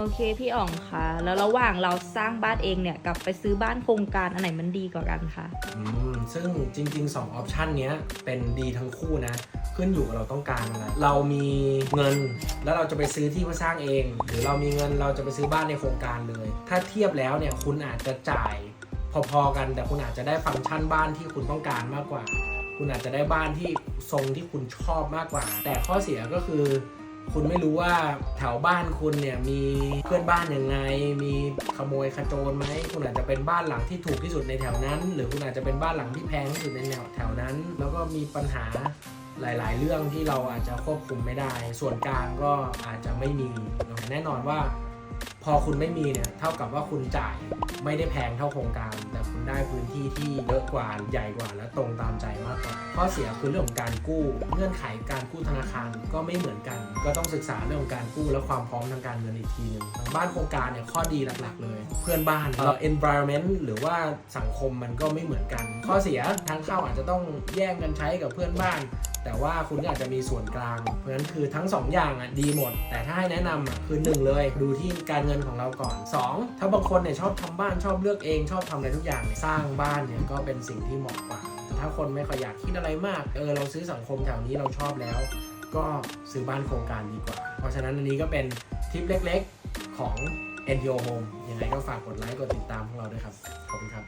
โอเคพี่อ๋องคะแล้วระหว่างเราสร้างบ้านเองเนี่ยกับไปซื้อบ้านโครงการอันไหนมันดีกว่ากันคะอืมซึ่งจริงๆ2ออปชันเนี้ยเป็นดีทั้งคู่นะ ขึ้นอยู่กับเราต้องการอะไรเรามีเงินแล้วเราจะไปซื้อที่เพื่อสร้างเอง หรือเรามีเงินเราจะไปซื้อบ้านในโครงการเลย ถ้าเทียบแล้วเนี่ยคุณอาจจะจ่ายพอๆกัน แต่คุณอาจจะได้ฟังก์ชันบ้านที่คุณต้องการมากกว่า คุณอาจจะได้บ้านที่ทรงที่คุณชอบมากกว่า แต่ข้อเสียก็คือ คุณไม่รู้ว่าแถวบ้านคุณเนี่ยมีเพื่อนบ้านยังไง มีขโมยขโจรไหมคุณอาจจะเป็นบ้านหลังที่ถูกที่สุดในแถวนั้น หรือคุณอาจจะเป็นบ้านหลังที่แพงที่สุดในแถวแถวนั้น แล้วก็มีปัญหาหลาย ๆ เรื่องที่เราอาจจะควบคุมไม่ได้ ส่วนกลางก็อาจจะไม่มีแน่นอนว่า พอคุณไม่มีเนี่ยเท่ากับว่าคุณจ่ายไม่ได้แพงเท่าโครงการ แต่คุณได้พื้นที่ที่เยอะกว่าใหญ่กว่า และตรงตามใจมากกว่าข้อเสียคือเรื่องของการกู้ เงื่อนไขการกู้ธนาคารก็ไม่เหมือนกัน ก็ต้องศึกษาเรื่องของการกู้และความพร้อมทางการเงินอีกทีหนึ่งทางบ้านโครงการเนี่ยข้อดีหลักๆ เลย เพื่อนบ้านเรา environment หรือว่าสังคมมันก็ไม่เหมือนกัน ข้อเสียทางเข้าอาจจะต้องแย่งกันใช้กับเพื่อนบ้าน แต่ว่าคุณอาจจะมีส่วนกลาง เพราะฉะนั้นคือทั้ง 2 อย่างอะดีหมด แต่ถ้าให้แนะนำอะคือ1เลย ดูที่การเงินของเราก่อน 2 ถ้าบางคนเนี่ยชอบทำบ้านชอบเลือกเองชอบทำอะไรทุกอย่างเนี่ยสร้างบ้านเนี่ยก็เป็นสิ่งที่เหมาะกว่า แต่ถ้าคนไม่ค่อยอยากคิดอะไรมากเออเราซื้อสังคมแถวนี้เราชอบแล้ว ก็ซื้อบ้านโครงการดีกว่า เพราะฉะนั้นอันนี้ก็เป็นทิปเล็ก ๆของ NPO Home ยังไงก็ฝากกดไลค์กดติดตามพวกเราด้วยครับ ขอบคุณครับ